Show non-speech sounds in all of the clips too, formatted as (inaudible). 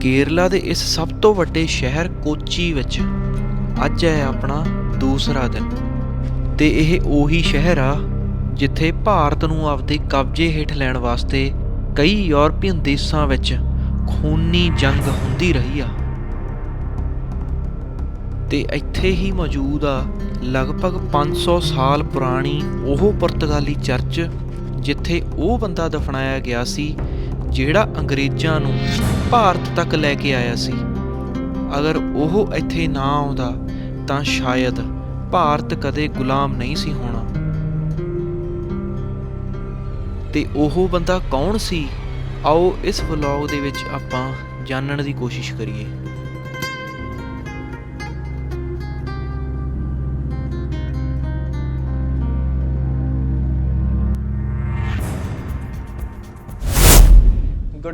ਕੇਰਲਾ ਦੇ ਇਸ ਸਭ ਤੋਂ ਵੱਡੇ ਸ਼ਹਿਰ ਕੋਚੀ ਵਿੱਚ ਅੱਜ ਹੈ ਆਪਣਾ ਦੂਸਰਾ ਦਿਨ। ਤੇ ਇਹ ਉਹੀ ਸ਼ਹਿਰ ਆ ਜਿੱਥੇ ਭਾਰਤ ਨੂੰ ਆਪਦੇ ਕਬਜ਼ੇ ਹੇਠ ਲੈਣ ਵਾਸਤੇ ਕਈ ਯੂਰਪੀਅਨ ਦੇਸ਼ਾਂ ਵਿੱਚ ਖੂਨੀ ਜੰਗ ਹੁੰਦੀ ਰਹੀ ਆ। ਤੇ ਇੱਥੇ ਹੀ ਮੌਜੂਦ ਆ ਲਗਭਗ 500 ਸਾਲ ਪੁਰਾਣੀ ਉਹ ਪੁਰਤਗਾਲੀ ਚਰਚ ਜਿੱਥੇ ਉਹ ਬੰਦਾ ਦਫਨਾਇਆ ਗਿਆ ਸੀ ਜਿਹੜਾ ਅੰਗਰੇਜ਼ਾਂ ਨੂੰ ਭਾਰਤ ਤੱਕ ਲੈ ਕੇ ਆਇਆ ਸੀ। ਅਗਰ ਉਹ ਇੱਥੇ ਨਾ ਆਉਂਦਾ, ਤਾਂ ਸ਼ਾਇਦ ਭਾਰਤ ਕਦੇ ਗੁਲਾਮ ਨਹੀਂ ਸੀ ਹੋਣਾ। ਤੇ ਉਹ ਬੰਦਾ ਕੌਣ ਸੀ? ਆਓ ਇਸ ਵਲੌਗ ਦੇ ਵਿੱਚ ਆਪਾਂ ਜਾਣਨ ਦੀ ਕੋਸ਼ਿਸ਼ ਕਰੀਏ।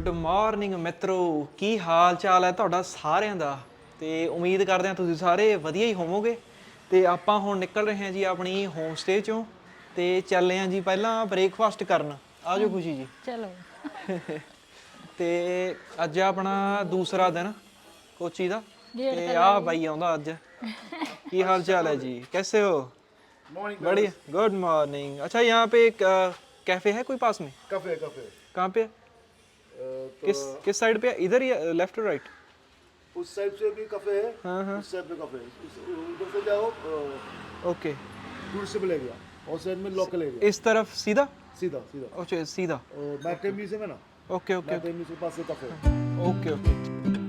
ਗੁੱਡ ਮਾਰਨਿੰਗ ਮਿੱਤਰੋ ਕੀ ਹਾਲ ਚਾਲ ਹੈ ਤੁਹਾਡਾ ਸਾਰਿਆਂ ਦਾ ਤੇ ਉਮੀਦ ਕਰਦੇ ਹਾਂ ਤੁਸੀਂ ਸਾਰੇ ਵਧੀਆ ਹੀ ਹੋਵੋਗੇ ਤੇ ਆਪਾਂ ਹੁਣ ਨਿਕਲ ਰਹੇ ਹਾਂ ਜੀ ਆਪਣੀ ਹੋਮ ਸਟੇ ਚੋਂ ਤੇ ਚੱਲੇ ਹਾਂ ਜੀ ਪਹਿਲਾਂ ਬ੍ਰੇਕਫਾਸਟ ਕਰਨ ਆਜੋ ਖੁਸ਼ੀ ਜੀ ਚਲੋ ਤੇ ਅੱਜ ਆਪਣਾ ਦੂਸਰਾ ਦਿਨ ਕੋਚੀ ਦਾ ਤੇ ਆ ਬਾਈ ਆਉਂਦਾ ਅੱਜ ਕੀ ਹਾਲ ਚਾਲ है जी कैसे हो मॉर्निंग बढ़िया गुड मॉर्निंग अच्छा यहाँ पे एक कैफे है कोई पास में कफे कफे कहाँ पे अ, तो किस किस साइड पे इधर ही लेफ़्ट और राइट उस साइड से भी कफे है हाँ हाँ। उस साइड पे कफे है। उधर से जाओ ओके टूरिस्टेबल एरिया और साइड में लोकल एरिया इस तरफ़ सीधा? सीधा सीधा। अच्छा सीधा। मैटे म्यूज़ियम है ना ओके ओके मैटे म्यूज़ियम के पास से कफे ओके ओके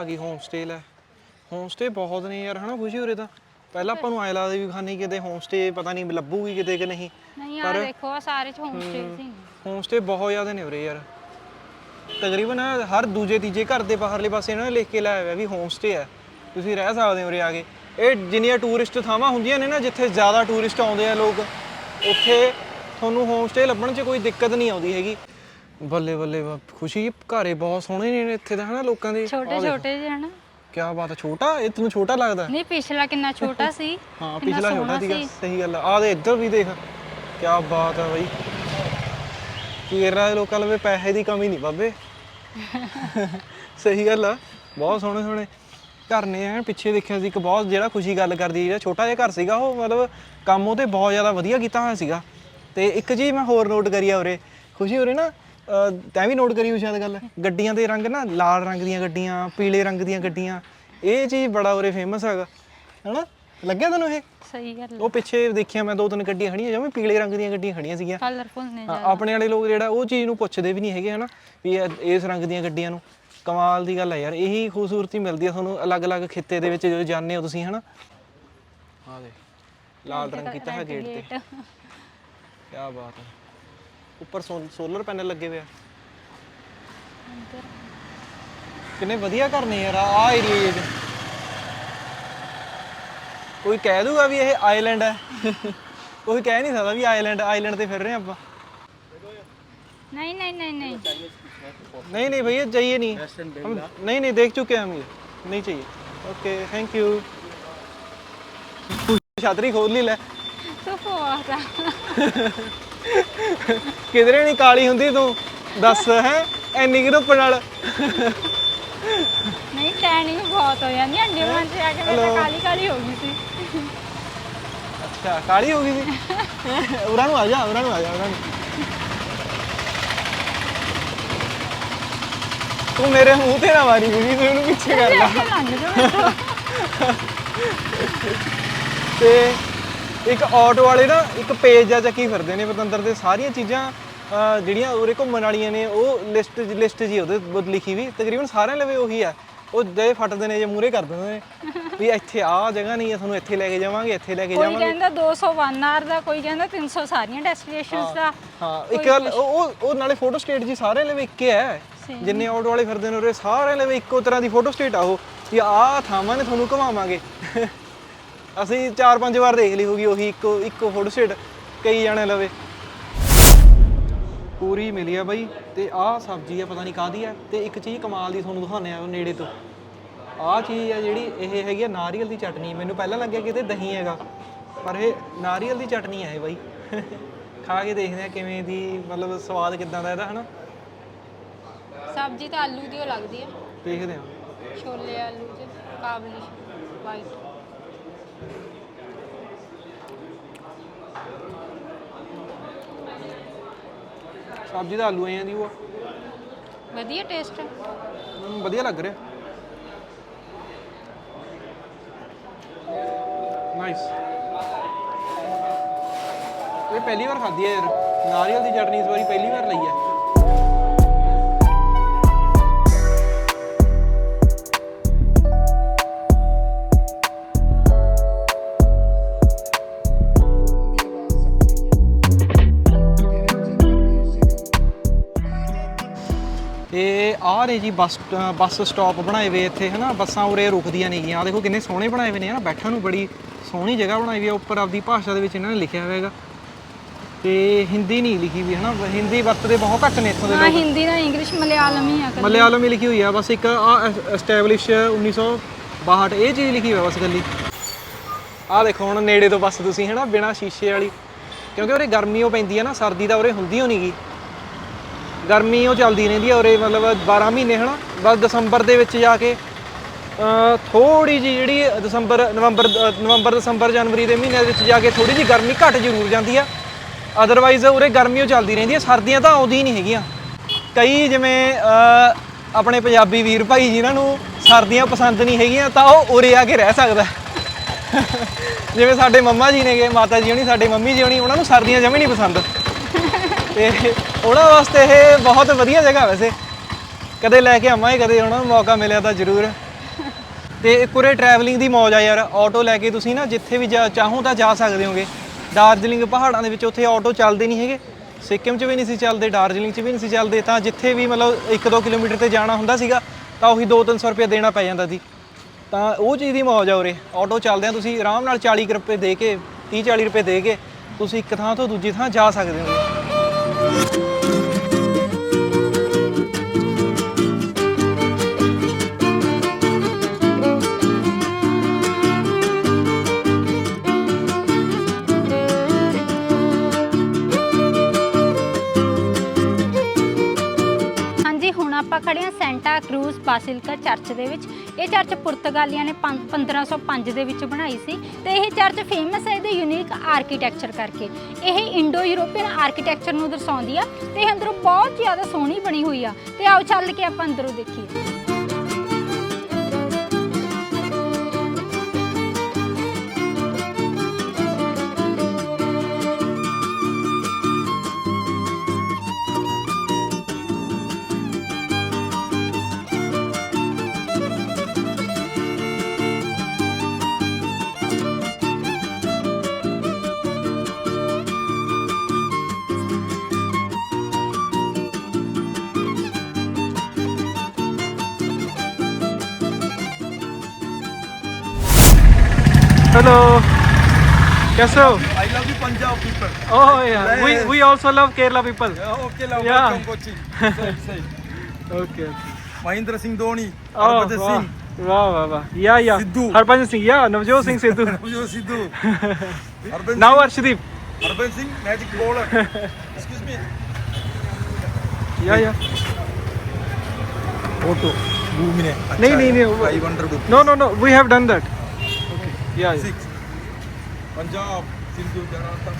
ਆ ਆ ਗਈ ਹੋਮ ਸਟੇ ਲੈ। ਹੋਮ ਸਟੇ ਬਹੁਤ ਨੇ ਯਾਰ ਹਨਾ ਖੁਸ਼ੀ ਉਰੇ ਤਾਂ। ਪਹਿਲਾਂ ਆਪਾਂ ਨੂੰ ਐ ਲੱਗਦਾ ਵੀ ਖਾਨੀ ਕਿਤੇ ਹੋਮ ਸਟੇ ਪਤਾ ਨਹੀਂ ਲੱਭੂਗੀ ਕਿਤੇ ਕਿ ਨਹੀਂ। ਨਹੀਂ ਆ ਦੇਖੋ ਆ ਸਾਰੇ ਚ ਹੋਮ ਸਟੇ ਸੀ। ਹੋਮ ਸਟੇ ਬਹੁਤ ਜ਼ਿਆਦਾ ਨੇ ਉਰੇ ਯਾਰ। ਤਕਰੀਬਨ ਹਰ ਦੂਜੇ ਤੀਜੇ ਘਰ ਦੇ ਬਾਹਰਲੇ ਪਾਸੇ ਇਹਨਾਂ ਨੇ ਲਿਖ ਕੇ ਲਾਇਆ ਹੋਇਆ ਵੀ ਹੋਮ ਸਟੇ ਹੈ। ਤੁਸੀਂ ਰਹਿ ਸਕਦੇ ਹੋ ਉਰੇ ਆ ਕੇ। ਇਹ ਜਿੰਨੀਆਂ ਟੂਰਿਸਟ ਥਾਵਾਂ ਹੁੰਦੀਆਂ ਨੇ ਨਾ ਜਿੱਥੇ ਜ਼ਿਆਦਾ ਟੂਰਿਸਟ ਆਉਂਦੇ ਆ ਲੋਕ ਉੱਥੇ ਤੁਹਾਨੂੰ ਹੋਮ ਸਟੇ ਲੱਭਣ 'ਚ ਕੋਈ ਦਿੱਕਤ ਨਹੀਂ ਆਉਂਦੀ ਹੈਗੀ। ਬੱਲੇ ਬੱਲੇ ਵਾ- ਖੁਸ਼ੀ ਘਰੇ ਬਹੁਤ ਸੋਹਣੇ ਨੇ ਇੱਥੇ ਦਾ ਹਨਾ ਲੋਕਾਂ ਦੇ। ਛੋਟੇ ਛੋਟੇ ਜਿਹੇ ਹਨ। ਕੀ ਬਾਤ ਹੈ ਛੋਟਾ? ਇਹ ਤੈਨੂੰ ਛੋਟਾ ਲੱਗਦਾ? ਨਹੀਂ ਪਿਛਲਾ ਕਿੰਨਾ ਛੋਟਾ ਸੀ ਹਾਂ ਕਿੰਨਾ ਪਿਛਲਾ ਸੋਹਣਾ ਛੋਟਾ ਸੀਗਾ ਸੀ। ਸਹੀ ਗੱਲ ਆ। ਆਹ ਦੇ ਇੱਧਰ ਵੀ ਦੇਖ। ਕੀ ਬਾਤ ਹੈ ਬਈ। ਕੇਰਲਾ ਦੇ ਲੋਕਾਂ ਲਵੇ ਪੈਸੇ ਦੀ ਕਮੀ ਨਹੀਂ ਬਾਬੇ। (laughs) ਸਹੀ ਗੱਲ ਆ। ਬਹੁਤ ਸੋਹਣੇ ਸੋਹਣੇ ਘਰ ਨੇ ਐ ਪਿੱਛੇ ਦੇਖਿਆ ਸੀ ਇੱਕ ਬਹੁਤ ਜਿਹੜਾ ਖੁਸ਼ੀ ਗੱਲ ਕਰਦੀ ਜਿਹੜਾ ਛੋਟਾ ਜਿਹਾ ਘਰ ਸੀਗਾ ਉਹ ਮਤਲਬ ਕੰਮ ਉਹ ਤੇ ਬਹੁਤ ਜ਼ਿਆਦਾ ਵਧੀਆ ਕੀਤਾ ਹੋਇਆ ਸੀਗਾ। ਤੇ ਇੱਕ ਚੀਜ਼ ਮੈਂ ਹੋਰ ਨੋਟ ਕਰੀ ਆ ਉਰੇ। ਖੁਸ਼ੀ ਉਰੇ ਨਾ ਤੈਂ ਵੀ ਨੋਟ ਕਰੀ ਹੋ ਸ਼ਾਇਦ ਗੱਲ? ਗੱਡੀਆਂ ਦੇ ਰੰਗ ਨਾ ਲਾਲ ਰੰਗ ਦੀਆਂ ਗੱਡੀਆਂ ਪੀਲੇ ਰੰਗ ਦੀਆਂ ਗੱਡੀਆਂ ਇਹ ਚੀਜ਼ ਬੜਾ ਉਰੇ ਫੇਮਸ ਹੈਗਾ। ਹੈਨਾ? ਲੱਗਿਆ ਤੈਨੂੰ ਇਹ? ਸਹੀ ਗੱਲ ਉਹ ਪਿੱਛੇ ਦੇਖਿਆ ਮੈਂ ਦੋ ਤਿੰਨ ਗੱਡੀਆਂ ਖੜੀਆਂ ਜਿਵੇਂ ਪੀਲੇ ਰੰਗ ਦੀਆਂ ਗੱਡੀਆਂ ਖੜੀਆਂ ਸੀਗੀਆਂ। ਕਲਰਫੁਲ ਨੇ ਹਾਂ, ਆਪਣੇ ਵਾਲੇ ਲੋਕ ਜਿਹੜਾ ਉਹ ਚੀਜ਼ ਨੂੰ ਪੁੱਛਦੇ ਵੀ ਨਹੀਂ ਹੈਗੇ ਹਨਾ? ਵੀ ਇਹ- ਇਸ ਰੰਗ ਦੀਆਂ ਗੱਡੀਆਂ ਨੂੰ। ਕਮਾਲ ਦੀ ਗੱਲ ਹੈ ਯਾਰ ਇਹੀ ਖੂਬਸੂਰਤੀ ਮਿਲਦੀ ਹੈ ਤੁਹਾਨੂੰ ਅਲੱਗ-ਅਲੱਗ ਖਿੱਤੇ ਦੇ ਵਿੱਚ ਜਦੋਂ ਜਾਂਦੇ ਹੋ ਤੁਸੀਂ ਹਨਾ? ਆ ਦੇ ਲਾਲ ਰੰਗ ਕੀਤਾ ਹੈ ਗੇਟ ਤੇ। ਕੀ ਬਾਤ ਹੈ ਉੱਪਰ ਸੋਲਰ ਪੈਨਲ ਲੱਗੇ ਹੋਏ ਆ ਕਿੰਨੇ ਵਧੀਆ ਘਰ ਨੇ ਯਾਰ ਆ ਏਰੀਏ 'ਚ ਕੋਈ ਕਹਿ ਦੂਗਾ ਵੀ ਇਹ ਆਈਲੈਂਡ ਹੈ ਕੋਈ ਕਹਿ ਨਹੀਂ ਸਕਦਾ ਵੀ ਆਈਲੈਂਡ ਆਈਲੈਂਡ ਤੇ ਫਿਰ ਰਹੇ ਆਪਾਂ नहीं नहीं नहीं नहीं नहीं नहीं भैया चाहिए नहीं हम नहीं नहीं देख चुके हैं हम ये नहीं चाहिए ओके थैंक यू ਛਤਰੀ ਖੋਲ ਲਈ ਲੈ धूप बहुत आ ਕਿਧਰੇ ਨਹੀਂ ਕਾਲੀ ਹੁੰਦੀ ਤੂੰ? ਦੱਸ ਹੈ? ਐਨੀ ਕਿ ਰੁੱਪ ਨਾਲ। ਨਹੀਂ ਟੈਨਿੰਗ ਬਹੁਤ ਹੋ ਜਾਂਦੀ ਅੰਡੇ ਮਾਂ ਚ ਆ ਕੇ ਮੈਂ ਤਾਂ ਕਾਲੀ ਕਾਲੀ ਹੋ ਗਈ ਸੀ। ਅੱਛਾ ਕਾਲੀ ਹੋ ਗਈ ਸੀ? ਉਰਾਂ ਨੂੰ ਆ ਜਾ ਉਰਾਂ ਨੂੰ ਆ ਜਾ ਉਰਾਂ ਨੂੰ। ਤੂੰ ਮੇਰੇ ਮੂੰਹ ਤੇ ਨਾ ਮਾਰੀ ਗੁਰੀ ਤੂੰ ਉਹਨੂੰ ਪਿੱਛੇ ਕਰ ਲਾ। ਤੇ ਇੱਕ ਆਟੋ ਵਾਲੇ ਨਾ ਇੱਕ ਪੇਜ ਆ ਚੱਕੀ ਫਿਰਦੇ ਨੇ ਪਤੰਦਰ ਦੇ ਸਾਰੀਆਂ ਚੀਜ਼ਾਂ ਅਹ, ਜਿਹੜੀਆਂ ਉਰੇ ਘੁੰਮਣ ਵਾਲੀਆਂ ਨੇ ਉਹ ਲਿਸਟ ਲਿਸਟ ਜੀ ਉਹਦੇ ਉੱਤੇ ਲਿਖੀ ਵੀ ਤਕਰੀਬਨ ਸਾਰਿਆਂ ਲਵੇ ਉਹੀ ਆ। ਉਹ ਦੇ ਫਟਦੇ ਨੇ ਜੇ ਮੂਰੇ ਕਰ ਦਿੰਦੇ ਨੇ ਵੀ ਇੱਥੇ ਆਹ ਜਗ੍ਹਾ ਨਹੀਂ ਹੈ ਤੁਹਾਨੂੰ ਇੱਥੇ ਲੈ ਕੇ ਜਾਵਾਂਗੇ ਇੱਥੇ ਲੈ ਕੇ ਕੋਈ ਜਾਵਾਂਗੇ। ਕਹਿੰਦਾ 201 ਆਰ ਦਾ ਕੋਈ ਕਹਿੰਦਾ 300 ਸਾਰੀਆਂ ਡੈਸਟੀਨੇਸ਼ਨਸ ਦਾ ਹਾਂ ਇੱਕ ਗੱਲ ਉਹ ਉਹ- ਉਹ ਨਾਲੇ ਫੋਟੋ ਸਟੇਟ ਜੀ ਸਾਰਿਆਂ ਲਵੇ ਇੱਕੇ ਹੈ ਜਿੰਨੇ ਆਟੋ ਵਾਲੇ ਫਿਰਦੇ ਨੇ ਉਰੇ ਸਾਰਿਆਂ ਲਵੇ ਇੱਕੋ ਤਰ੍ਹਾਂ ਦੀ ਫੋਟੋ ਸਟੇਟ ਆ ਉਹ ਵੀ ਆਹ ਥਾਵਾਂ ਨੇ ਤੁਹਾਨੂੰ ਘੁਮਾਵਾਂਗੇ। ਅਸੀਂ ਚਾਰ ਪੰਜ ਵਾਰ ਦੇਖ ਲਈ ਹੋਗੀ ਉਹੀ ਇੱਕੋ ਇੱਕੋ ਫੋਟੋ ਸਟੇਟ ਕਈ ਜਾਣੇ ਲਵੇ। ਪੂਰੀ ਮਿਲੀ ਆ ਬਾਈ ਤੇ ਆਹ ਸਬਜ਼ੀ ਆ ਪਤਾ ਨਹੀਂ ਕਾਦੀ ਆ ਤੇ ਇੱਕ ਚੀਜ਼ ਕਮਾਲ ਦੀ ਤੁਹਾਨੂੰ ਦਿਖਾਉਂਦੇ ਆ ਨੇੜੇ ਤੋਂ। ਆਹ ਚੀਜ਼ ਆ ਜਿਹੜੀ ਇਹ ਹੈਗੀ ਆ ਨਾਰੀਅਲ ਦੀ ਚਟਨੀ ਮੈਨੂੰ ਪਹਿਲਾਂ ਲੱਗਿਆ ਕਿਤੇ ਦਹੀਂ ਹੈਗਾ ਪਰ ਇਹ ਨਾਰੀਅਲ ਦੀ ਚਟਨੀ ਹੈ ਇਹ ਬਾਈ। (laughs) ਖਾ ਕੇ ਦੇਖਦੇ ਆ ਕਿਵੇਂ ਦੀ ਮਤਲਬ ਸਵਾਦ ਕਿਦਾਂ ਦਾ ਇਹਦਾ ਹਨਾ? ਸਬਜ਼ੀ ਤਾਂ ਆਲੂ ਦੀ ਓ ਲੱਗਦੀ ਆ। ਦੇਖਦੇ ਆ। ਛੋਲੇ ਆਲੂ ਚ ਕਾਬਲੀ ਵਾਈਟ ਸਬਜ਼ੀ ਤਾਂ ਆਲੂ ਆਈਆਂ ਦੀ ਉਹ। ਵਧੀਆ ਟੇਸਟ ਹਮ, ਵਧੀਆ ਲੱਗ ਰਿਹਾ। ਨਾਈਸ ਇਹ ਪਹਿਲੀ ਵਾਰ ਖਾਧੀ ਹੈ ਯਾਰ। ਨਾਰੀਅਲ ਦੀ ਚਟਨੀ ਇਸ ਵਾਰੀ ਪਹਿਲੀ ਵਾਰ ਲਈ ਹੈ ਨੇ ਜੀ ਬੱਸ ਬੱਸ ਸਟਾਪ ਬਣਾਏ ਹੋਏ ਇੱਥੇ ਹਨਾ? ਬੱਸਾਂ ਉਰੇ ਰੁਕਦੀਆਂ ਨਹੀਂ ਗੀਆਂ। ਆਹ ਦੇਖੋ ਕਿੰਨੇ ਸੋਹਣੇ ਬਣਾਏ ਹੋਏ ਨੇ ਹਨਾ? ਬੈਠਣ ਨੂੰ ਬੜੀ ਸੋਹਣੀ ਜਗ੍ਹਾ ਬਣਾਈ ਹੋਈ ਹੈ ਉੱਪਰ ਆਪਦੀ ਭਾਸ਼ਾ ਦੇ ਵਿੱਚ ਇਹਨਾਂ ਨੇ ਲਿਖਿਆ ਹੋਇਆ ਹੈਗਾ। ਤੇ ਹਿੰਦੀ ਨਹੀਂ ਲਿਖੀ ਵੀ ਹਨਾ? ਹਿੰਦੀ ਵਰਤਦੇ ਬਹੁਤ ਘੱਟ ਨੇ ਇੱਥੋਂ ਦੇ ਹਾਂ ਲੋਕ। ਹਿੰਦੀ ਦਾ ਇੰਗਲਿਸ਼ ਮਲਿਆਲਮ ਹੀ ਆ ਕਦੇ। ਮਲਿਆਲਮ ਹੀ ਲਿਖੀ ਹੋਈ ਆ। ਬਸ ਇੱਕ ਆ ਐਸਟੈਬਲਿਸ਼ 1962 ਇਹ ਚੀਜ਼ ਲਿਖੀ ਹੋਈ ਆ ਬਸ ਗੱਲੀ ਆਹ ਦੇਖੋ ਹੁਣ ਨੇੜੇ ਤੋਂ ਬਸ ਤੁਸੀਂ ਹਨਾ? ਬਿਨਾ ਸ਼ੀਸ਼ੇ ਵਾਲੀ। ਕਿਉਂਕਿ ਉਰੇ ਗਰਮੀ ਉਹ ਪੈਂਦੀ ਆ ਨਾ ਸਰਦੀ ਦਾ ਉਰੇ ਹੁੰਦੀ ਓ ਨਹੀਂਗੀ ਗਰਮੀ ਉਹ ਚੱਲਦੀ ਰਹਿੰਦੀ ਆ ਉਰੇ ਮਤਲਬ 12 ਮਹੀਨੇ ਹਨਾ, ਬਸ ਦਸੰਬਰ ਦੇ ਵਿੱਚ ਜਾ ਕੇ ਥੋੜੀ ਜੀ ਜਿਹੜੀ ਦਸੰਬਰ, ਨਵੰਬਰ ਨਵੰਬਰ, ਦਸੰਬਰ, ਜਨਵਰੀ ਦੇ ਮਹੀਨਿਆਂ ਦੇ ਵਿੱਚ ਜਾ ਕੇ ਥੋੜੀ ਜੀ ਗਰਮੀ ਘਟ ਜ਼ਰੂਰ ਜਾਂਦੀ ਆ। ਅਦਰਵਾਈਜ਼ ਉਰੇ ਗਰਮੀ ਉਹ ਚੱਲਦੀ ਰਹਿੰਦੀ ਆ, ਸਰਦੀਆਂ ਤਾਂ ਆਉਂਦੀ ਨਹੀਂ ਹੈਗੀਆਂ। ਕਈ ਜਿਵੇਂ ਆਪਣੇ ਪੰਜਾਬੀ ਵੀਰ ਭਾਈ ਜਿਨ੍ਹਾਂ ਨੂੰ ਸਰਦੀਆਂ ਪਸੰਦ ਨਹੀਂ ਹੈਗੀਆਂ, ਤਾਂ ਉਹ ਉਰੇ ਆ ਕੇ ਰਹਿ ਸਕਦਾ। ਜਿਵੇਂ ਸਾਡੇ ਮੰਮਾ ਜੀ ਨੇਗੇ, ਮਾਤਾ ਜੀ ਹੋਣੀ, ਸਾਡੇ ਮੰਮੀ ਜੀ ਹੋਣੀ, ਉਹਨਾਂ ਨੂੰ ਸਰਦੀਆਂ ਜਮੇ ਨਹੀਂ ਪਸੰਦ। ਤੇ ਉਹਨਾਂ ਵਾਸਤੇ ਇਹ ਬਹੁਤ ਵਧੀਆ ਜਗ੍ਹਾ ਵੈਸੇ। ਕਦੇ ਲੈ ਕੇ ਆਵਾਂਗੇ, ਕਦੇ ਉਹਨਾਂ ਨੂੰ ਮੌਕਾ ਮਿਲਿਆ ਤਾਂ ਜ਼ਰੂਰ। ਤੇ ਇੱਕ ਉਰੇ ਟਰੈਵਲਿੰਗ ਦੀ ਮੌਜ ਆ ਯਾਰ ਆਟੋ ਲੈ ਕੇ ਤੁਸੀਂ ਨਾ ਜਿੱਥੇ ਵੀ ਜਾ- ਚਾਹੋ ਤਾਂ ਜਾ ਸਕਦੇ ਹੋਗੇ। ਦਾਰਜਲਿੰਗ ਪਹਾੜਾਂ ਦੇ ਵਿੱਚ ਉੱਥੇ ਆਟੋ ਚੱਲਦੇ ਨਹੀਂ ਹੈਗੇ। ਸਿੱਕਿਮ 'ਚ ਵੀ ਨਹੀਂ ਸੀ ਚੱਲਦੇ, ਦਾਰਜਲਿੰਗ 'ਚ ਵੀ ਨਹੀਂ ਸੀ ਚੱਲਦੇ। ਤਾਂ ਜਿੱਥੇ ਵੀ ਮਤਲਬ 1-2 ਕਿਲੋਮੀਟਰ ਤੇ ਜਾਣਾ ਹੁੰਦਾ ਸੀਗਾ, ਤਾਂ ਉਹੀ 2-300 ਰੁਪਏ ਦੇਣਾ ਪੈ ਜਾਂਦਾ ਸੀ। ਤਾਂ ਉਹ ਚੀਜ਼ ਦੀ ਮੌਜ ਆ ਉਰੇ। ਆਟੋ ਚੱਲਦੇ ਆ ਤੁਸੀਂ ਆਰਾਮ ਨਾਲ 40 ਕੁ ਰੁਪਏ ਦੇ ਕੇ 30-40 ਰੁਪਏ ਦੇ ਕੇ, ਤੁਸੀਂ ਇੱਕ ਥਾਂ ਤੋਂ ਦੂਜੀ ਥਾਂ ਜਾ ਸਕਦੇ ਹੋ ਬਾਸਿਲਕਾ ਚਰਚ ਦੇ ਵਿੱਚ। ਇਹ ਚਰਚ ਪੁਰਤਗਾਲੀਆਂ ਨੇ ਪੰਜ- 1505 ਦੇ ਵਿੱਚ ਬਣਾਈ ਸੀ ਤੇ ਇਹ ਚਰਚ ਫੇਮਸ ਹੈ ਇਹਦੇ ਯੂਨੀਕ ਆਰਕੀਟੈਕਚਰ ਕਰਕੇ। ਇਹ ਇੰਡੋ ਯੂਰੋਪੀਅਨ ਆਰਕੀਟੈਕਚਰ ਨੂੰ ਦਰਸਾਉਂਦੀ ਆ ਤੇ ਇਹ ਅੰਦਰੋਂ ਬਹੁਤ ਜ਼ਿਆਦਾ ਸੋਹਣੀ ਬਣੀ ਹੋਈ ਆ। ਤੇ ਆਓ ਚੱਲ ਕੇ ਆਪਾਂ ਅੰਦਰੋਂ ਦੇਖੀਏ। हेलो कैसे हो I love you Punjab people. Oh yeah, we we also love Kerala people. Yeah, okay, love Yeah. welcome coaching. Say, say. (laughs) Okay. Mahindra Singh Dhoni, Oh, Harbhajan wow. Singh, Wow, wow, wow. Yeah, yeah. Sidhu. Harbhajan Singh. Yeah, Navjot Singh Sidhu. (laughs) Navjot Sidhu, (laughs) Harbhajan now Singh, Arshdeep. Harbhajan Singh, magic bowler. Excuse me. Yeah, yeah. Photo. दो minute. नहीं, नहीं, नहीं, वो- 500 rupees. No, no, no. We have done that. Yeah. Six. Punjab, Sindhu, Jarantar,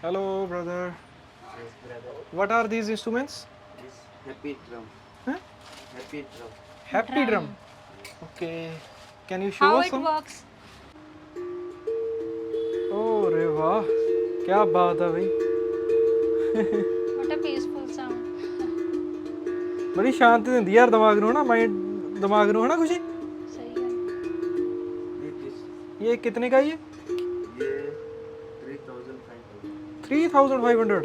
Hello, brother. Yes, brother. What are these instruments? This happy drum. Huh? Happy drum. Happy drum. drum. Okay. Can you show How us some? How it works? Oh, Reva. बात है भाई. ਵਾਟ ਅ peaceful sound ਬੜੀ ਸ਼ਾਂਤੀ ਦਿੰਦੀ ਯਾਰ ਦਿਮਾਗ ਨੂੰ ਹਨਾ mind ਦਿਮਾਗ ਨੂੰ ਹਨਾ ਖੁਸ਼ੀ ਸਹੀ ਹੈ It is ये कितने का है ये ये 3500. 3500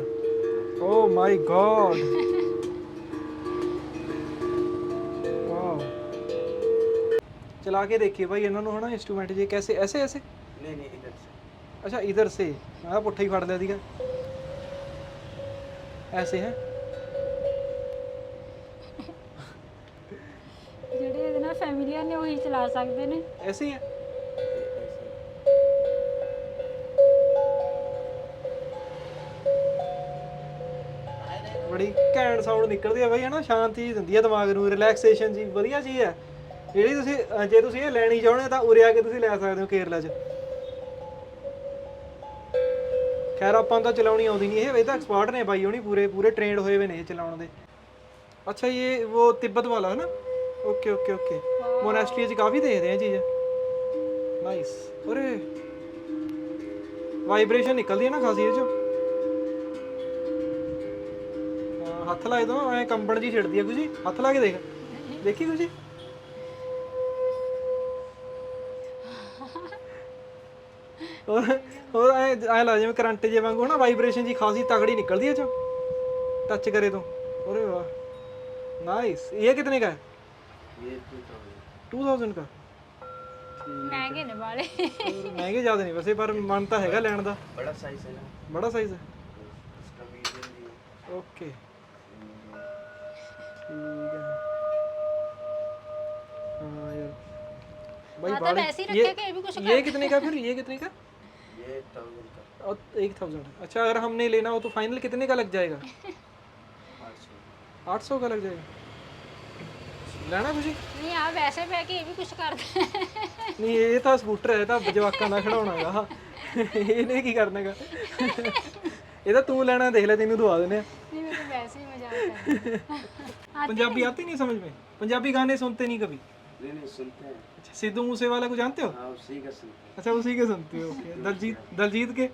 oh my god वाओ चला के देखिए भाई इन्होंने हना इंस्ट्रूमेंट ये कैसे ऐसे ऐसे नहीं नहीं इधर से अच्छा इधर से हाँ पुट्ठा ही फाड़ लिया सीगा ऐसे है ਜਿਹੜੇ ਇਹਦੇ ਨਾਲ ਫੈਮਿਲੀਅਰ ਨੇ ਉਹੀ ਚਲਾ ਸਕਦੇ ਨੇ ऐसे ही है ਬੜੀ ਘੈਂਟ ਸਾਊਂਡ ਨਿਕਲਦੀ ਹੈ ਬਈ ਹਨਾ ਸ਼ਾਂਤੀ ਦਿੰਦੀ ਹੈ ਦਿਮਾਗ ਨੂੰ ਰਿਲੈਕਸੇਸ਼ਨ ਜੀ ਵਧੀਆ ਚੀਜ਼ ਹੈ ਜਿਹੜੀ ਤੁਸੀਂ ਅਹ ਜੇ ਤੁਸੀਂ ਇਹ ਲੈਣੀ ਚਾਹੁੰਦੇ ਹੋ ਤਾਂ ਉਰੇ ਆ ਕੇ ਤੁਸੀਂ ਲੈ ਸਕਦੇ ਹੋ ਕੇਰਲਾ 'ਚ ਖੈਰ, ਆਪਾਂ ਤਾਂ ਚਲਾਉਣੀ ਆਉਂਦੀ ਨਹੀਂ, ਇਹ ਇਹ ਤਾਂ ਐਕਸਪਰਟ ਨੇ ਬਾਈ ਹੋਣੀ ਪੂਰੇ ਪੂਰੇ ਟ੍ਰੇਨਡ ਹੋਏ ਹੋਏ ਨੇ ਇਹ ਚਲਾਉਣ ਦੇ। ਅੱਛਾ ਇਹ ਉਹ ਤਿੱਬਤ ਵਾਲਾ ਹੈ ਨਾ ਓਕੇ ਓਕੇ ਓਕੇ ਮੋਨੈਸਟਰੀ 'ਚ ਕਾਫੀ ਦੇਖਦੇ ਆ ਚੀਜ਼। ਨਾਈਸ ਅਰੇ ਵਾਈਬ੍ਰੇਸ਼ਨ ਨਿਕਲਦੀ ਹੈ ਨਾ ਖਾਸੀ ਇਹ 'ਚੋਂ। ਹੱਥ ਲਾਏ ਦੋ ਐ ਕੰਬਣ ਜੀ ਛਿੜਦੀ ਆ ਕੁਝ ਹੱਥ ਲਾ ਕੇ ਦੇਖ। ਦੇਖੀ ਕੁਝ ਹੋਰ ਹੋਰ ਐ ਐ ਲਾ ਜਿਵੇਂ ਕਰੰਟ ਜੇ ਵਾਂਗੂ ਨਾ ਵਾਈਬ੍ਰੇਸ਼ਨ ਜੀ ਖਾਸੀ ਤਗੜੀ ਨਿਕਲਦੀ ਹੈ ਚੋਂ ਟੱਚ ਕਰੇ ਤੋਂ ਅਰੇ ਵਾਹ ਨਾਈਸ ਇਹ ਕਿਤਨੇ का है ये टू थाउजेंड 2000 का ਮਹਿੰਗੇ ਨੇ ਵਾਲੇ ਹੋਰ ਮਹਿੰਗੇ ਜ਼ਿਆਦਾ ਨਹੀਂ ਵੈਸੇ ਪਰ ਮਨ ਤਾਂ ਹੈਗਾ ਲੈਣ ਦਾ बड़ा साइज है ना ਬੜਾ ਸਾਈਜ਼ ਹੈ इसका मीडियम भी है ਓਕੇ ठीक है हाँ यार भाई हाँ, तो बाल- वैसे ही ये- रखे कि ये भी कुछ ये कितने का फिर ये कितने का ये थाउजेंड का एक थाउजेंड अच्छा अगर हमने लेना हो तो फाइनल कितने का लग जाएगा आठ सौ आठ सौ का लग जाएगा ਲੈਣਾ ਕੁਝ ਨਹੀਂ ਆ ਵੈਸੇ ਪੈ ਕੇ ਇਹ ਵੀ ਕੁਝ ਕਰਦਾ ਨਹੀਂ ਇਹ ਤਾਂ ਸਕੂਟਰ ਹੈ ਇਹ ਤਾਂ ਜਵਾਕਾਂ ਦਾ ਖਿਡੌਣਾਗਾ ਇਹਨੇ ਕੀ ਕਰਨਾਗਾ ਇਹ ਤਾਂ ਤੂੰ ਲੈਣਾ ਦੇਖ ਲੈ ਤੈਨੂੰ ਦਵਾ ਦਿੰਦੇ ਆ ਨਹੀਂ ਮੈਂ ਤਾਂ ਵੈਸੇ ਹੀ ਮਜ਼ਾਕ ਕਰਦਾ पंजाबी आती नहीं समझ में पंजाबी गाने सुनते नहीं कभी नहीं नहीं सुनते हैं अच्छा सिद्धू मूसे वाला को जानते हो हाँ उसी का सुनते हैं अच्छा उसी के सुनते हो ओके दलजीत दलजीत के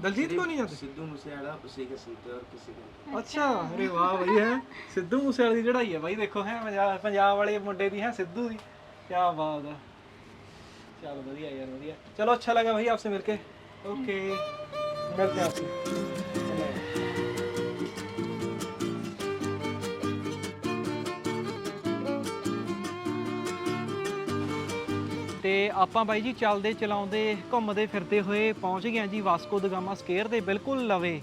दलजीत को नहीं जानते सिद्धू मूसेवाला उसी का सुनते हैं और किसी का नहीं। ਅੱਛਾ ਅਰੇ ਵਾਹ ਬਈ ਹੈ ਸਿੱਧੂ ਮੂਸੇ ਵਾਲੀ ਦੀ ਚੜਾਈ ਹੈ ਬਾਈ ਦੇਖੋ ਹੈ ਪੰਜਾਬ ਪੰਜਾਬ ਵਾਲੇ ਮੁੰਡੇ ਦੀ ਹੈ ਸਿੱਧੂ ਦੀ ਕੀ ਬਾਤ ਹੈ ਚਲ ਵਧੀਆ ਯਾਰ ਵਧੀਆ ਚਲੋ अच्छा लगा भाई आपसे मिलके ओके मिलते हैं आपसे ਤੇ ਆਪਾਂ ਬਾਈ ਜੀ ਚੱਲਦੇ ਚਲਾਉਂਦੇ ਘੁੰਮਦੇ ਫਿਰਦੇ ਹੋਏ ਪਹੁੰਚ ਗਏ ਹਾਂ ਜੀ ਵਾਸਕੋ ਦਾ ਗਾਮਾ ਸਕੇਅਰ ਦੇ ਬਿਲਕੁਲ ਲਵੇ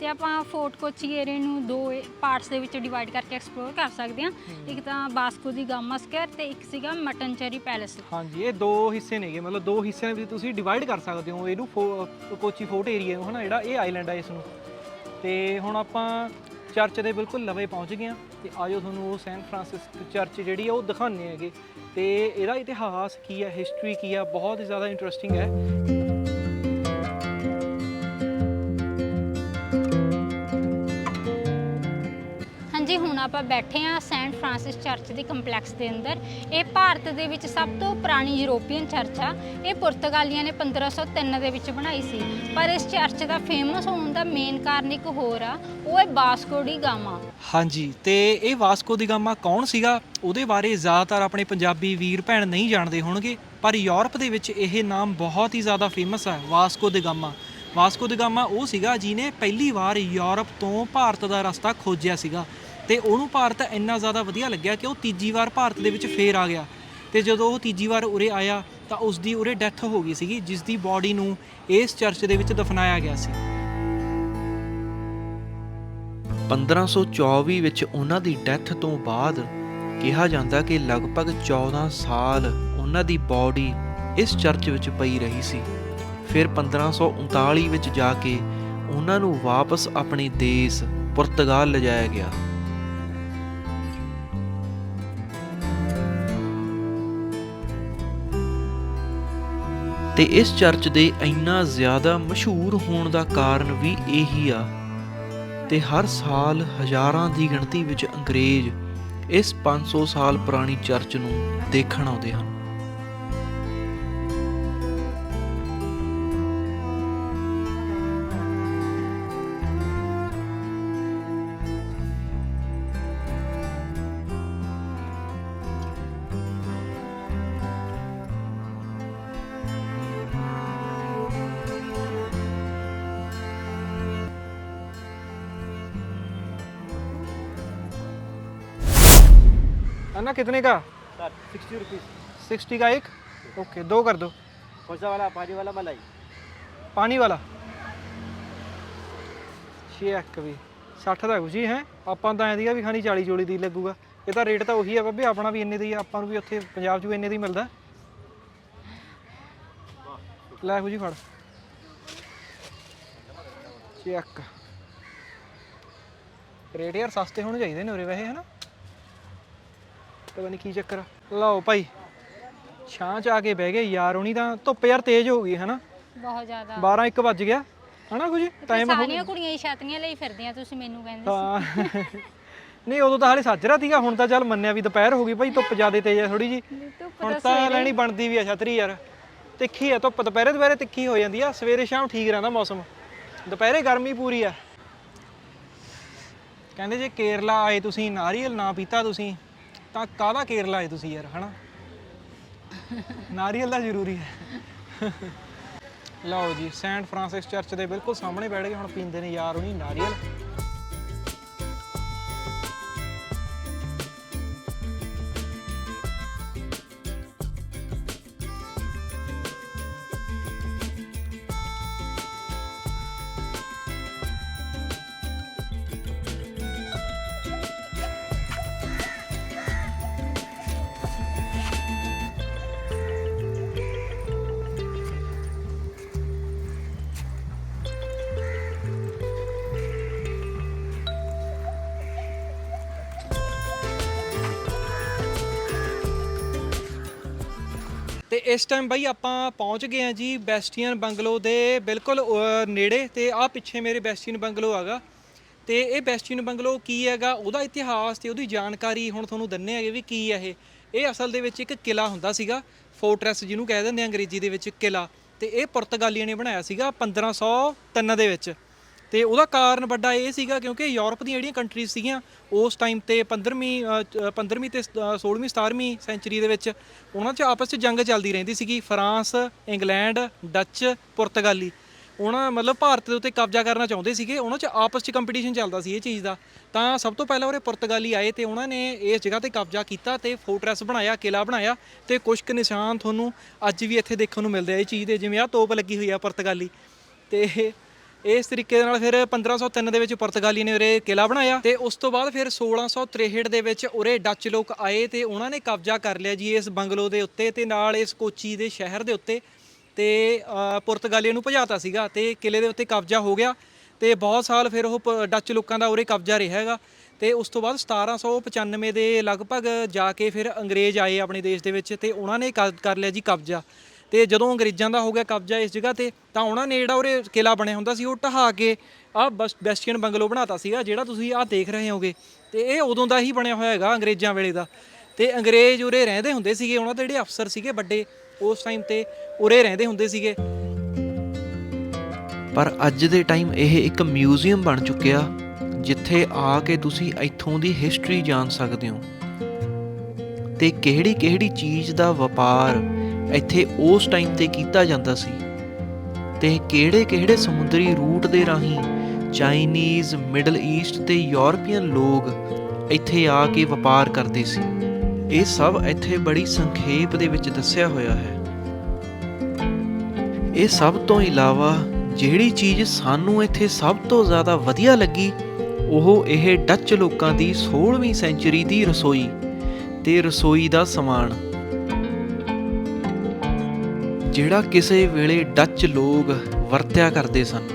ਤੇ ਆਪਾਂ ਫੋਰਟ ਕੋਚੀ ਏਰੀਆ ਨੂੰ ਦੋ ਪਾਰਟਸ ਦੇ ਵਿੱਚ ਡਿਵਾਈਡ ਕਰਕੇ ਐਕਸਪਲੋਰ ਕਰ ਸਕਦੇ ਹਾਂ। ਇੱਕ ਤਾਂ ਬਾਸਕੋ ਦੀ ਗਾਮਾ ਸਕੁਅਰ ਤੇ ਇੱਕ ਸੀਗਾ ਮਟਨਚਰੀ ਪੈਲੇਸ। ਹਾਂਜੀ ਇਹ ਦੋ ਹਿੱਸੇ ਨੇਗੇ ਮਤਲਬ ਦੋ ਹਿੱਸਿਆਂ ਵਿੱਚ ਤੁਸੀਂ ਡਿਵਾਈਡ ਕਰ ਸਕਦੇ ਹੋ। ਇਹਨੂੰ ਫੋ- ਕੋਚੀ ਫੋਰਟ ਏਰੀਆ ਨੂੰ ਹਨਾ ਜਿਹੜਾ ਇਹ ਆਈਲੈਂਡ ਹੈ ਇਸ ਨੂੰ। ਤੇ ਹੁਣ ਆਪਾਂ ਚਰਚ ਦੇ ਬਿਲਕੁਲ ਲਵੇ ਪਹੁੰਚ ਗਏ ਹਾਂ ਤੇ ਆਜੋ ਤੁਹਾਨੂੰ ਉਹ ਸੈਨ ਫਰਾਂਸਿਸ ਚਰਚ ਜਿਹੜੀ ਆ ਉਹ ਦਿਖਾਉਂਦੇ ਹੈਗੇ। ਤੇ ਇਹਦਾ ਇਤਿਹਾਸ ਕੀ ਹੈ ਹਿਸਟਰੀ ਕੀ ਹੈ ਬਹੁਤ ਹੀ ਜ਼ਿਆਦਾ ਇੰਟਰਸਟਿੰਗ ਹੈ। ਆਪਾਂ ਬੈਠੇ ਹਾਂ ਸੈਂਟ ਫਰਾਂਸਿਸ ਚਰਚ ਦੀ ਕੰਪਲੈਕਸ ਦੇ ਅੰਦਰ। ਇਹ ਭਾਰਤ ਦੇ ਵਿੱਚ ਸਭ ਤੋਂ ਪੁਰਾਣੀ ਯੂਰੋਪੀਅਨ ਚਰਚ ਆ। ਇਹ ਪੁਰਤਗਾਲੀਆਂ ਨੇ 1503 ਦੇ ਵਿੱਚ ਬਣਾਈ ਸੀ। ਪਰ ਇਸ ਚਰਚ ਦਾ ਫੇਮਸ ਹੋਣ ਦਾ ਮੇਨ ਕਾਰਨ ਇੱਕ ਹੋਰ ਆ, ਉਹ ਹੈ ਵਾਸਕੋ ਡੀ ਗਾਮਾ। ਹਾਂਜੀ, ਤੇ ਇਹ ਵਾਸਕੋ ਦੀ ਗਾਮਾ ਕੌਣ ਸੀਗਾ? ਉਹਦੇ ਬਾਰੇ ਜ਼ਿਆਦਾਤਰ ਆਪਣੇ ਪੰਜਾਬੀ ਵੀਰ ਭੈਣ ਨਹੀਂ ਜਾਣਦੇ ਹੋਣਗੇ, ਪਰ ਯੂਰਪ ਦੇ ਵਿੱਚ ਇਹ ਨਾਮ ਬਹੁਤ ਹੀ ਜ਼ਿਆਦਾ ਫੇਮਸ ਹੈ ਵਾਸਕੋ ਦੀ ਗਾਮਾ। ਵਾਸਕੋ ਦੀ ਗਾਮਾ ਉਹ ਸੀਗਾ ਜਿਹਨੇ ਪਹਿਲੀ ਵਾਰ ਯੂਰਪ ਤੋਂ ਭਾਰਤ ਦਾ ਰਸਤਾ ਖੋਜਿਆ ਸੀਗਾ। ਤੇ ਉਹਨੂੰ ਭਾਰਤ ਇੰਨਾ ਜ਼ਿਆਦਾ ਵਧੀਆ ਲੱਗਿਆ ਕਿ ਉਹ ਤੀਜੀ ਵਾਰ ਭਾਰਤ ਦੇ ਵਿੱਚ ਫੇਰ ਆ ਗਿਆ। ਤੇ ਜਦੋਂ ਉਹ ਤੀਜੀ ਵਾਰ ਉਰੇ ਆਇਆ ਤਾਂ ਉਸ ਦੀ ਉਰੇ ਡੈਥ ਹੋ ਗਈ ਸੀਗੀ ਜਿਸ ਦੀ ਬਾਡੀ ਨੂੰ ਇਸ ਚਰਚ ਦੇ ਵਿੱਚ ਦਫਨਾਇਆ ਗਿਆ ਸੀ। 1524 ਵਿੱਚ ਉਹਨਾਂ ਦੀ ਡੈਥ ਤੋਂ ਬਾਅਦ ਕਿਹਾ ਜਾਂਦਾ ਕਿ ਲਗਭਗ 14 ਸਾਲ ਉਹਨਾਂ ਦੀ ਬਾਡੀ ਇਸ ਚਰਚ ਵਿੱਚ ਪਈ ਰਹੀ ਸੀ। ਫਿਰ 1539 ਵਿੱਚ ਜਾ ਕੇ ਉਹਨਾਂ ਨੂੰ ਵਾਪਸ ਆਪਣੇ ਦੇਸ਼ ਪੁਰਤਗਾਲ ਲਿਜਾਇਆ ਗਿਆ। ਤੇ ਇਸ ਚਰਚ ਦੇ ਇੰਨਾ ਜ਼ਿਆਦਾ ਮਸ਼ਹੂਰ ਹੋਣ ਦਾ ਕਾਰਨ ਵੀ ਇਹੀ ਆ ਤੇ ਹਰ ਸਾਲ ਹਜ਼ਾਰਾਂ ਦੀ ਗਿਣਤੀ ਵਿੱਚ ਅੰਗਰੇਜ਼ ਇਸ 500 ਸਾਲ ਪੁਰਾਣੀ ਚਰਚ ਨੂੰ ਦੇਖਣ ਆਉਂਦੇ ਹਨ। अन्ना कितने का सिक्सटी रुपीज़ सिक्सटी का एक ओके दो कर दो खोसा वाला पानी वाला मलाई ਪਾਣੀ ਵਾਲਾ ਚੈੱਕ ਵੀ 60 ਦਾ ਕੁਝ ਹੀ ਹੈ ਆਪਾਂ ਤਾਂ ਐਂ ਦੀਗਾ ਵੀ ਖਾਣੀ 40 ਚੋਲੀ ਦੀ ਲੱਗੂਗਾ ਇਹ ਤਾਂ ਰੇਟ ਤਾਂ ਉਹੀ ਆ ਬੱਬੇ ਆਪਣਾ ਵੀ ਇੰਨੇ ਦਾ ਹੀ ਆ, ਆਪਾਂ ਨੂੰ ਵੀ ਉੱਥੇ ਪੰਜਾਬ 'ਚ ਵੀ ਇੰਨੇ ਦਾ ਹੀ ਮਿਲਦਾ ਲੈ ਖੁਜੀ ਫੜ ਚੈੱਕ ਰੇਟ ਯਾਰ ਸਸਤੇ ਹੋਣੇ ਚਾਹੀਦੇ ਨੇ ਉਰੇ ਵੈਸੇ ਹਨਾ ਪਤਾ ਨਹੀਂ ਕੀ ਚੱਕਰ ਆ। ਲਓ ਭਾਈ ਛਾਂ ਚ ਆ ਕੇ ਬਹਿ ਗਏ ਯਾਰ ਹੁਣੀ ਤਾਂ ਧੁੱਪ ਯਾਰ ਤੇਜ਼ ਹੋ ਗਈ ਹਨਾ। ਬਹੁਤ ਜ਼ਿਆਦਾ। 12 1 ਵੱਜ ਗਿਆ। ਹਨਾ ਕੁਝ? ਟਾਈਮ ਹੋ ਸਾਰੀਆਂ ਕੁੜੀਆਂ ਹੀ ਛਾਤੀਆਂ ਲਈ ਫਿਰਦੀਆਂ ਤੁਸੀਂ ਮੈਨੂੰ ਕਹਿੰਦੇ ਸੀ। ਹਾਂ। ਨਹੀਂ ਉਦੋਂ ਤਾਂ ਹਾਲੇ ਸਾਜਰਾ ਸੀਗਾ ਹੁਣ ਤਾਂ ਚੱਲ ਮੰਨਿਆ ਵੀ ਦੁਪਹਿਰ ਹੋ ਗਈ ਭਾਈ ਧੁੱਪ ਜ਼ਿਆਦਾ ਤੇਜ਼ ਆ ਥੋੜੀ ਜੀ। ਹੁਣ ਤਾਂ ਲੈਣੀ ਬਣਦੀ ਵੀ ਆ ਛਤਰੀ ਯਾਰ। ਤਿੱਖੀ ਆ ਧੁੱਪ ਦੁਪਹਿਰੇ ਦੁਪਹਿਰੇ ਤਿੱਖੀ ਹੋ ਜਾਂਦੀ ਆ ਸਵੇਰੇ ਸ਼ਾਮ ਠੀਕ ਰਹਿੰਦਾ ਮੌਸਮ। ਦੁਪਹਿਰੇ ਗਰਮੀ ਪੂਰੀ ਆ। ਕਹਿੰਦੇ ਜੇ ਕੇਰਲਾ ਆਏ ਤੁਸੀਂ ਨਾਰੀਅਲ ਨਾ ਪੀਤਾ ਤੁਸੀਂ ਤਾਂ ਕਾਹਦਾ ਕੇਰਲਾ ਆਏ ਤੁਸੀਂ ਯਾਰ, ਹਨਾ? ਨਾਰੀਅਲ ਦਾ ਜ਼ਰੂਰੀ ਹੈ। ਲਓ ਜੀ, ਸੈਂਟ ਫਰਾਂਸਿਸ ਚਰਚ ਦੇ ਬਿਲਕੁਲ ਸਾਹਮਣੇ ਬੈਠ ਕੇ ਹੁਣ ਪੀਂਦੇ ਨੇ ਯਾਰ ਉਹਨੀ ਨਾਰੀਅਲ। ਤੇ ਇਸ ਟਾਈਮ ਬਾਈ ਆਪਾਂ ਪਹੁੰਚ ਗਏ ਆ ਜੀ ਬੈਸਟੀਅਨ ਬੰਗਲੋ ਦੇ ਬਿਲਕੁਲ ਨੇੜੇ ਤੇ ਆ ਪਿੱਛੇ ਮੇਰੇ ਬੈਸਟੀਅਨ ਬੰਗਲੋ ਹੈਗਾ। ਤੇ ਇਹ ਬੈਸਟੀਅਨ ਬੰਗਲੋ ਕੀ ਹੈਗਾ, ਉਹਦਾ ਇਤਿਹਾਸ ਤੇ ਉਹਦੀ ਜਾਣਕਾਰੀ ਹੁਣ ਤੁਹਾਨੂੰ ਦੰਨੇ ਹੈਗੇ ਵੀ ਕੀ ਹੈ ਇਹ। ਇਹ ਅਸਲ ਦੇ ਵਿੱਚ ਇੱਕ ਕਿਲਾ ਹੁੰਦਾ ਸੀਗਾ ਫੋਰਟਰੈਸ ਜਿਹਨੂੰ ਕਹਿ ਦਿੰਦੇ ਆ ਅੰਗਰੇਜ਼ੀ ਦੇ ਵਿੱਚ ਕਿਲਾ ਤੇ ਇਹ ਪੁਰਤਗਾਲੀਆਂ ਨੇ ਬਣਾਇਆ ਸੀਗਾ 1503 ਦੇ ਵਿੱਚ। ਤੇ ਉਹਦਾ ਕਾਰਨ ਵੱਡਾ ਇਹ ਸੀਗਾ ਕਿਉਂਕਿ ਯੂਰਪ ਦੀਆਂ ਜਿਹੜੀਆਂ ਕੰਟਰੀਜ਼ ਸੀਗੀਆਂ ਉਸ ਟਾਈਮ ਤੇ 15ਵੀਂ ਅ, ਚ- 15ਵੀਂ ਤੇ 16ਵੀਂ 17ਵੀਂ ਸੈਂਚਰੀ ਦੇ ਵਿੱਚ ਉਹਨਾਂ 'ਚ ਆਪਸ 'ਚ ਜੰਗ ਚੱਲਦੀ ਰਹਿੰਦੀ ਸੀਗੀ ਫਰਾਂਸ ਇੰਗਲੈਂਡ ਡੱਚ ਪੁਰਤਗਾਲੀ। ਉਹਨਾਂ ਮਤਲਬ ਭਾਰਤ ਦੇ ਉੱਤੇ ਕਬਜ਼ਾ ਕਰਨਾ ਚਾਹੁੰਦੇ ਸੀਗੇ ਉਹਨਾਂ 'ਚ ਆਪਸ 'ਚ ਕੰਪੀਟੀਸ਼ਨ ਚੱਲਦਾ ਸੀ ਇਹ ਚੀਜ਼ ਦਾ। ਤਾਂ ਸਭ ਤੋਂ ਪਹਿਲਾਂ ਉਹਰੇ ਪੁਰਤਗਾਲੀ ਆਏ ਤੇ ਉਹਨਾਂ ਨੇ ਇਸ ਜਗ੍ਹਾ ਤੇ ਕਬਜ਼ਾ ਕੀਤਾ ਤੇ ਫੋਰਟਰੈਸ ਬਣਾਇਆ ਕਿਲਾ ਬਣਾਇਆ ਤੇ ਕੁਝ ਕੁ ਨਿਸ਼ਾਨ ਤੁਹਾਨੂੰ ਅੱਜ ਵੀ ਇੱਥੇ ਦੇਖਣ ਨੂੰ ਮਿਲਦੇ ਆ ਇਹ ਚੀਜ਼ ਦੇ ਜਿਵੇਂ ਆ ਤੋਪ ਲੱਗੀ ਹੋਈ ਆ ਪੁਰਤਗਾਲੀ। ਤੇ ਇਸ ਤਰੀਕੇ ਦੇ ਨਾਲ ਫਿਰ 1503 ਦੇ ਵਿੱਚ ਪੁਰਤਗਾਲੀ ਨੇ ਉਰੇ ਕਿਲਾ ਬਣਾਇਆ ਤੇ ਉਸ ਤੋਂ ਬਾਅਦ ਫਿਰ 1663 ਦੇ ਵਿੱਚ ਉਰੇ ਡੱਚ ਲੋਕ ਆਏ ਤੇ ਉਹਨਾਂ ਨੇ ਕਬਜ਼ਾ ਕਰ ਲਿਆ ਜੀ ਇਸ ਬੰਗਲੋ ਦੇ ਉੱਤੇ ਤੇ ਨਾਲ ਇਸ ਕੋਚੀ ਦੇ ਸ਼ਹਿਰ ਦੇ ਉੱਤੇ ਤੇ ਪੁਰਤਗਾਲੀਆਂ ਨੂੰ ਭਜਾਤਾ ਸੀਗਾ ਤੇ ਕਿਲੇ ਦੇ ਉੱਤੇ ਕਬਜ਼ਾ ਹੋ ਗਿਆ ਤੇ ਬਹੁਤ ਸਾਲ ਫਿਰ ਉਹ ਪ- ਡੱਚ ਲੋਕਾਂ ਦਾ ਉਰੇ ਕਬਜ਼ਾ ਰਿਹਾ ਹੈਗਾ ਤੇ ਉਸ ਤੋਂ ਬਾਅਦ 1795 ਦੇ ਲਗਭਗ ਜਾ ਕੇ ਫਿਰ ਅੰਗਰੇਜ਼ ਆਏ ਆਪਣੇ ਦੇਸ਼ ਦੇ ਵਿੱਚ ਤੇ ਉਹਨਾਂ ਨੇ ਕ- ਕਰ ਲਿਆ ਜੀ ਕਬਜ਼ਾ। ਤੇ ਜਦੋਂ ਅੰਗਰੇਜ਼ਾਂ ਦਾ ਹੋ ਗਿਆ ਕਬਜ਼ਾ ਇਸ ਜਗ੍ਹਾ ਤੇ, ਤਾਂ ਉਹਨਾਂ ਨੇ ਜਿਹੜਾ ਉਰੇ ਕਿਲਾ ਬਣਿਆ ਹੁੰਦਾ ਸੀ, ਉਹ ਢਹਾ ਕੇ ਆ ਬੈਸਟੀਅਨ ਬੰਗਲੋ ਬਣਾਤਾ ਸੀਗਾ, ਜਿਹੜਾ ਤੁਸੀਂ ਆ ਦੇਖ ਰਹੇ ਹੋਗੇ। ਤੇ ਇਹ ਉਦੋਂ ਦਾ ਹੀ ਬਣਿਆ ਹੋਇਆ ਹੈਗਾ, ਅੰਗਰੇਜ਼ਾਂ ਵੇਲੇ ਦਾ। ਤੇ ਅੰਗਰੇਜ਼ ਉਰੇ ਰਹਿੰਦੇ ਹੁੰਦੇ ਸੀਗੇ, ਉਹਨਾਂ ਦੇ ਜਿਹੜੇ ਅਫਸਰ ਸੀਗੇ ਵੱਡੇ, ਉਸ ਟਾਈਮ ਤੇ ਉਰੇ ਰਹਿੰਦੇ ਹੁੰਦੇ ਸੀਗੇ। ਪਰ ਅੱਜ ਦੇ ਟਾਈਮ ਇਹ ਇੱਕ ਮਿਊਜ਼ੀਅਮ ਬਣ ਚੁੱਕਿਆ, ਜਿੱਥੇ ਆ ਕੇ ਤੁਸੀਂ ਇੱਥੋਂ ਦੀ ਹਿਸਟਰੀ ਜਾਣ ਸਕਦੇ ਹੋ। ਤੇ ਕਿਹੜੀ ਕਿਹੜੀ ਚੀਜ਼ ਦਾ ਵਪਾਰ ਇੱਥੇ ਉਸ ਟਾਈਮ ਤੇ ਕੀਤਾ ਜਾਂਦਾ ਸੀ। ਤੇ ਕਿਹੜੇ ਕਿਹੜੇ ਸਮੁੰਦਰੀ ਰੂਟ ਦੇ ਰਾਹੀਂ ਚਾਈਨੀਜ਼ ਮਿਡਲ ਈਸਟ ਤੇ ਯੂਰਪੀਅਨ ਲੋਕ ਇੱਥੇ ਆ ਕੇ ਵਪਾਰ ਕਰਦੇ ਸੀ। ਇਹ ਸਭ ਇੱਥੇ ਬੜੀ ਸੰਖੇਪ ਦੇ ਵਿੱਚ ਦੱਸਿਆ ਹੋਇਆ ਹੈ। ਇਹ ਸਭ ਤੋਂ ਇਲਾਵਾ ਜਿਹੜੀ ਚੀਜ਼ ਸਾਨੂੰ ਇੱਥੇ ਸਭ ਤੋਂ ਜ਼ਿਆਦਾ ਵਧੀਆ ਲੱਗੀ, ਉਹ ਇਹ ਡੱਚ ਲੋਕਾਂ ਦੀ 16ਵੀਂ ਸੈਂਚਰੀ ਦੀ ਰਸੋਈ ਤੇ ਰਸੋਈ ਦਾ ਸਮਾਨ। ਜਿਹੜਾ ਕਿਸੇ ਵੇਲੇ ਡੱਚ ਲੋਕ ਵਰਤਿਆ ਕਰਦੇ ਸਨ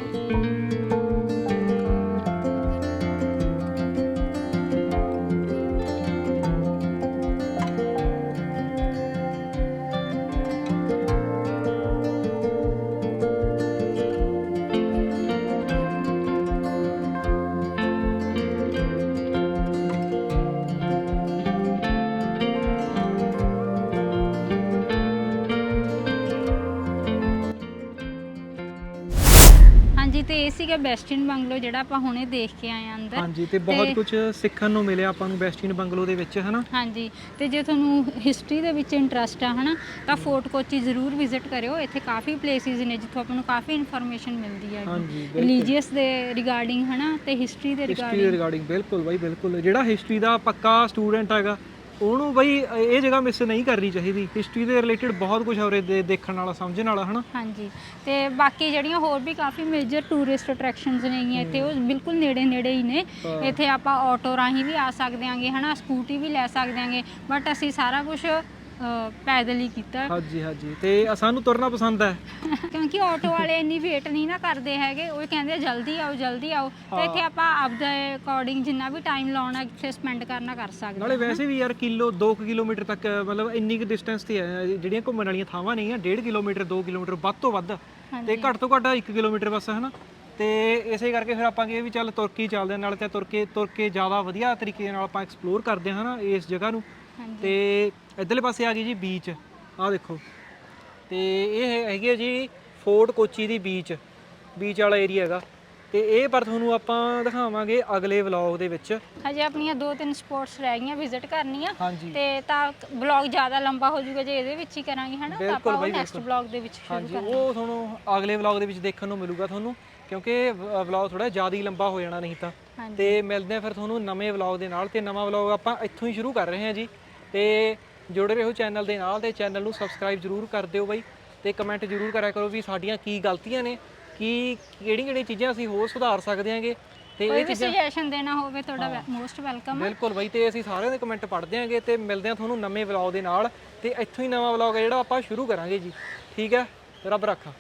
ਹਾਂਜੀ ਤੇ ਇਹ ਸੀਗਾ ਬੈਸਟਨ ਬੰਗਲੋ ਜਿਹੜਾ ਆਪਾਂ ਹੁਣੇ ਦੇਖ ਕੇ ਆਏ ਆ ਅੰਦਰ। ਹਾਂਜੀ ਤੇ ਬਹੁਤ ਕੁਝ ਸਿੱਖਣ ਨੂੰ ਮਿਲਿਆ ਆਪਾਂ ਨੂੰ ਬੈਸਟੀਅਨ ਬੰਗਲੋ ਦੇ ਵਿੱਚ ਹਨਾ? ਹਾਂਜੀ ਤੇ ਜੇ ਤੁਹਾਨੂੰ ਹਿਸਟਰੀ ਦੇ ਵਿੱਚ ਇੰਟਰਸਟ ਆ ਹਨਾ ਤਾਂ ਫੋਰਟ ਕੋਚੀ ਜ਼ਰੂਰ ਵਿਜ਼ਿਟ ਕਰਿਓ। ਇੱਥੇ ਕਾਫੀ ਪਲੇਸਿਸ ਨੇ ਜਿੱਥੋਂ ਆਪਾਂ ਨੂੰ ਕਾਫੀ ਇਨਫੋਰਮੇਸ਼ਨ ਮਿਲਦੀ ਹੈ ਹਾਂਜੀ। ਰਿਲੀਜੀਅਸ ਦੇ ਰਿਗਾਰਡਿੰਗ ਹਨਾ ਤੇ ਹਿਸਟਰੀ ਦੇ ਹਿਸਟਰੀ ਦੇ ਰਿਗਾਰਡਿੰਗ ਬਿਲਕੁਲ ਬਾਈ ਬਿਲਕੁਲ। ਜਿਹੜਾ ਹਿਸਟਰੀ ਦਾ ਪੱਕਾ ਸਟੂਡੈਂਟ ਹੈਗਾ ਉਹਨੂੰ ਬਈ ਇਹ ਜਗ੍ਹਾ ਮਿਸ ਨਹੀਂ ਕਰਨੀ ਚਾਹੀਦੀ। ਹਿਸਟਰੀ ਦੇ ਰਿਲੇਟਡ ਬਹੁਤ ਕੁਝ ਰਿਹਾ ਦੇਖਣ ਵਾਲਾ ਸਮਝਣ ਵਾਲਾ ਹਨਾ? ਹਾਂਜੀ। ਤੇ ਬਾਕੀ ਜਿਹੜੀਆਂ ਹੋਰ ਵੀ ਕਾਫੀ ਮੇਜਰ ਟੂਰਿਸਟ ਅਟਰੈਕਸ਼ਨਸ ਨੇਗੀਆਂ ਇੱਥੇ ਉਹ ਬਿਲਕੁਲ ਨੇੜੇ ਨੇੜੇ ਹੀ ਨੇ। ਇੱਥੇ ਆਪਾਂ ਆਟੋ ਰਾਹੀਂ ਵੀ ਆ ਸਕਦੇ ਆਂਗੇ ਹਨਾ? ਸਕੂਟੀ ਵੀ ਲੈ ਸਕਦੇ ਆਂਗੇ। ਬਟ ਅਸੀਂ ਸਾਰਾ ਕੁਝ ਪੈਦਲ ਹੀ ਕੀਤਾ। ਹਾਂਜੀ ਹਾਂਜੀ। ਤੇ ਸਾਨੂੰ ਤੁਰਨਾ ਪਸੰਦ ਹੈ। ਕਿਉਂਕਿ ਆਟੋ ਵਾਲੇ ਇੰਨੀ ਵੇਟ ਨਹੀਂ ਨਾ ਕਰਦੇ ਹੈਗੇ। ਉਹ ਕਹਿੰਦੇ ਜਲਦੀ ਆਓ ਜਲਦੀ ਆਓ। ਤੇ ਇੱਥੇ ਆਪਾਂ ਆਪਦੇ ਅਕੋਰਡਿੰਗ ਜਿੰਨਾ ਵੀ ਟਾਈਮ ਲਾਉਣਾ ਇੱਥੇ ਸਪੈਂਡ ਕਰਨਾ ਕਰ ਸਕਦੇ ਨਾਲੇ ਵੈਸੇ ਵੀ ਯਾਰ ਕਿਲੋ 2 ਕਿਲੋਮੀਟਰ ਤੱਕ ਮਤਲਬ ਇੰਨੀ ਕੁ ਡਿਸਟੈਂਸ ਤੇ ਹੈ ਜਿਹੜੀਆਂ ਘੁੰਮਣ ਵਾਲੀਆਂ ਥਾਵਾਂ ਨਹੀਂ ਆ 1.5 ਕਿਲੋਮੀਟਰ 2 ਕਿਲੋਮੀਟਰ ਵੱਧ ਤੋਂ ਵੱਧ। ਤੇ ਘੱਟ ਤੋਂ ਘੱਟ 1 ਕਿਲੋਮੀਟਰ ਬਸ ਹਨਾ? ਤੇ ਇਸੇ ਕਰਕੇ ਫਿਰ ਆਪਾਂ ਕਹੇ ਵੀ ਚੱਲ ਤੁਰਕੀ ਚੱਲਦੇ ਹਾਂ, ਨਾਲ ਤੇ ਤੁਰ ਕੇ ਤੁਰ ਕੇ ਜ਼ਿਆਦਾ ਵਧੀਆ ਤਰੀਕੇ ਨਾਲ ਆਪਾਂ ਐਕਸਪਲੋਰ ਕਰਦੇ ਹਾਂ ਹਨਾ ਇਸ ਜਗ੍ਹਾ ਨੂੰ। ਤੇ ਇਧਰਲੇ ਪਾਸੇ ਆ ਗਈ ਜੀ ਬੀਚ ਆਹ ਦੇਖੋ। ਤੇ ਇਹ ਹੈਗੀ ਹੈ ਜੀ ਫੋਰਟ ਕੋਚੀ ਦੀ ਬੀਚ ਬੀਚ ਵਾਲਾ ਏਰੀਆ ਹੈਗਾ। ਤੇ ਇਹ ਪਰ ਤੁਹਾਨੂੰ ਆਪਾਂ ਦਿਖਾਵਾਂਗੇ ਅਗਲੇ ਵਲੌਗ ਦੇ ਵਿੱਚ। ਹਜੇ ਆਪਣੀਆਂ ਦੋ ਤਿੰਨ ਸਪੋਰਟਸ ਰਹਿ ਗਈਆਂ ਵਿਜ਼ਿਟ ਕਰਨੀਆਂ ਹਾਂਜੀ। ਤੇ ਤਾਂ ਬਲੌਗ ਜ਼ਿਆਦਾ ਲੰਬਾ ਹੋ ਜਾਊਗਾ ਜੇ ਇਹਦੇ ਵਿੱਚ ਹੀ ਕਰਾਂਗੇ ਹਨਾ? ਤਾਂ ਆਪਾਂ ਉਹ ਨੈਕਸਟ ਬਲੌਗ ਦੇ ਵਿੱਚ ਸ਼ੁਰੂ ਹਾਂਜੀ ਉਹ ਤੁਹਾਨੂੰ ਅਗਲੇ ਵਲੌਗ ਦੇ ਵਿੱਚ ਦੇਖਣ ਨੂੰ ਮਿਲੂਗਾ ਤੁਹਾਨੂੰ ਕਿਉਂਕਿ ਵਲੌਗ ਥੋੜਾ ਜ਼ਿਆਦਾ ਹੀ ਲੰਬਾ ਹੋ ਜਾਣਾ ਨਹੀਂ ਤਾਂ। ਹਾਂਜੀ। ਤੇ ਮਿਲਦੇ ਆ ਫਿਰ ਤੁਹਾਨੂੰ ਨਵੇਂ ਵਲੌਗ ਦੇ ਨਾਲ ਤੇ ਨਵਾਂ ਵਲੌਗ ਆਪਾਂ ਇੱਥੋਂ ਹੀ ਸ਼ੁਰੂ ਕਰ ਰਹੇ ਹਾਂ ਜੀ। ਤੇ ਜੁੜੇ ਰਹੋ ਚੈਨਲ ਦੇ ਨਾਲ ਤੇ ਚੈਨਲ ਨੂੰ ਸਬਸਕ੍ਰਾਈਬ ਜਰੂਰ ਕਰ ਦਿਓ ਬਾਈ ਤੇ ਕਮੈਂਟ ਜਰੂਰ ਕਰਿਆ ਕਰੋ ਵੀ ਸਾਡੀਆਂ ਕੀ ਗਲਤੀਆਂ ਨੇ ਕੀ ਕਿਹੜੀਆਂ ਕਿਹੜੀਆਂ ਚੀਜ਼ਾਂ ਅਸੀਂ ਹੋਰ ਸੁਧਾਰ ਸਕਦੇ ਹਾਂਗੇ ਤੇ ਇਹ ਵੀ ਸੁਜੈਸ਼ਨ ਦੇਣਾ ਹੋਵੇ ਤੁਹਾਡਾ ਮੋਸਟ ਵੈਲਕਮ ਹੈ ਬਿਲਕੁਲ ਬਾਈ ਤੇ ਅਸੀਂ ਸਾਰਿਆਂ ਦੇ ਕਮੈਂਟ ਪੜ੍ਹਦੇ ਆਂਗੇ ਤੇ ਮਿਲਦੇ ਆ ਤੁਹਾਨੂੰ ਨਵੇਂ ਵਲੌਗ ਦੇ ਨਾਲ ਤੇ ਇੱਥੋਂ ਹੀ ਨਵਾਂ ਵਲੌਗ ਹੈ ਜਿਹੜਾ ਆਪਾਂ ਸ਼ੁਰੂ ਕਰਾਂਗੇ ਜੀ ਠੀਕ ਹੈ? ਰੱਬ ਰੱਖਾ।